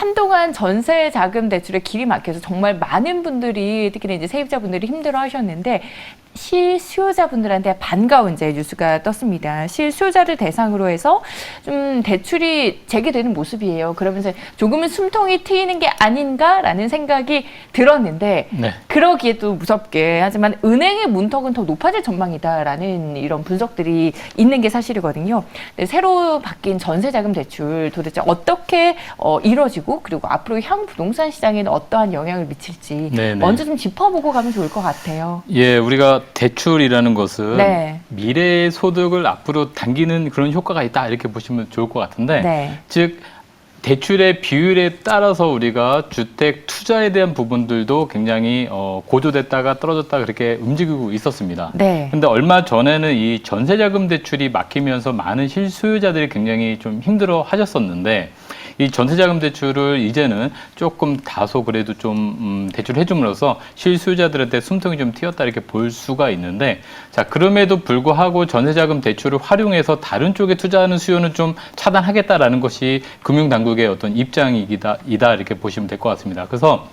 그동안 전세 자금 대출의 길이 막혀서 정말 많은 분들이 특히나 이제 세입자분들이 힘들어 하셨는데 실수요자분들한테 반가운 이제 뉴스가 떴습니다. 실수요자를 대상으로 해서 좀 대출이 재개되는 모습이에요. 그러면서 조금은 숨통이 트이는 게 아닌가라는 생각이 들었는데 네. 그러기에 또 무섭게 하지만 은행의 문턱은 더 높아질 전망이다라는 이런 분석들이 있는 게 사실이거든요. 새로 바뀐 전세자금 대출 도대체 어떻게 어, 이루어지고 그리고 앞으로 향후 부동산 시장에는 어떠한 영향을 미칠지 네, 네. 먼저 좀 짚어보고 가면 좋을 것 같아요. 예, 우리가 대출이라는 것은 네. 미래의 소득을 앞으로 당기는 그런 효과가 있다 이렇게 보시면 좋을 것 같은데 네. 즉 대출의 비율에 따라서 우리가 주택 투자에 대한 부분들도 굉장히 어, 고조됐다가 떨어졌다 그렇게 움직이고 있었습니다. 네. 근데 얼마 전에는 이 전세자금 대출이 막히면서 많은 실수요자들이 굉장히 좀 힘들어 하셨었는데 이 전세자금 대출을 이제는 조금 다소 그래도 좀 음, 대출해 줌으로써 실수요자들한테 숨통이 좀 튀었다 이렇게 볼 수가 있는데 자 그럼에도 불구하고 전세자금 대출을 활용해서 다른 쪽에 투자하는 수요는 좀 차단하겠다라는 것이 금융당국의 어떤 입장이다 이다 이렇게 보시면 될 것 같습니다. 그래서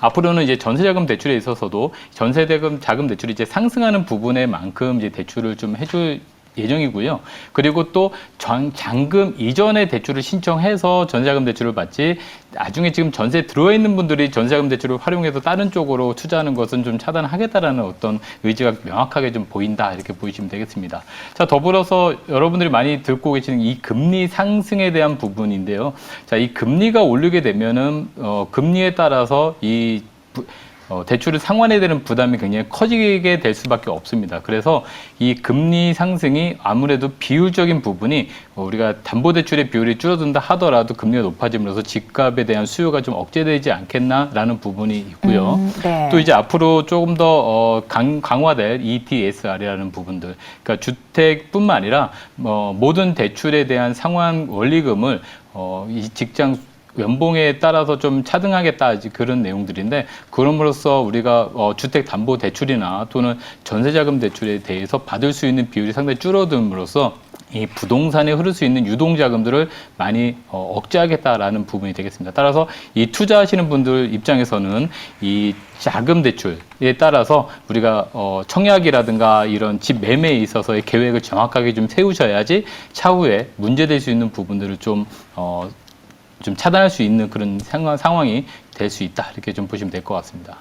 앞으로는 이제 전세자금 대출에 있어서도 전세대금 자금 대출이 이제 상승하는 부분에 만큼 이제 대출을 좀 해줄 예정이고요. 그리고 또 전- 잔금 이전에 대출을 신청해서 전세자금 대출을 받지 나중에 지금 전세 들어와 있는 분들이 전세자금 대출을 활용해서 다른 쪽으로 투자하는 것은 좀 차단하겠다라는 어떤 의지가 명확하게 좀 보인다 이렇게 보시면 되겠습니다. 자 더불어서 여러분들이 많이 듣고 계시는 이 금리 상승에 대한 부분인데요. 자 이 금리가 오르게 되면은 어, 금리에 따라서 이 부- 어, 대출을 상환해야 되는 부담이 굉장히 커지게 될 수밖에 없습니다. 그래서 이 금리 상승이 아무래도 비율적인 부분이 어, 우리가 담보대출의 비율이 줄어든다 하더라도 금리가 높아짐으로써 집값에 대한 수요가 좀 억제되지 않겠나라는 부분이 있고요. 음, 네. 또 이제 앞으로 조금 더 어, 강, 강화될 ETSR이라는 부분들, 그러니까 주택뿐만 아니라 뭐 모든 대출에 대한 상환 원리금을 어, 이 직장 연봉에 따라서 좀 차등하겠다 그런 내용들인데 그럼으로써 우리가 어, 주택 담보 대출이나 또는 전세자금 대출에 대해서 받을 수 있는 비율이 상당히 줄어듦으로써 이 부동산에 흐를 수 있는 유동 자금들을 많이 어, 억제하겠다라는 부분이 되겠습니다. 따라서 이 투자하시는 분들 입장에서는 이 자금 대출에 따라서 우리가 어, 청약이라든가 이런 집 매매에 있어서의 계획을 정확하게 좀 세우셔야지 차후에 문제될 수 있는 부분들을 좀 어, 좀 차단할 수 있는 그런 상황, 상황이 될 수 있다 이렇게 좀 보시면 될 것 같습니다.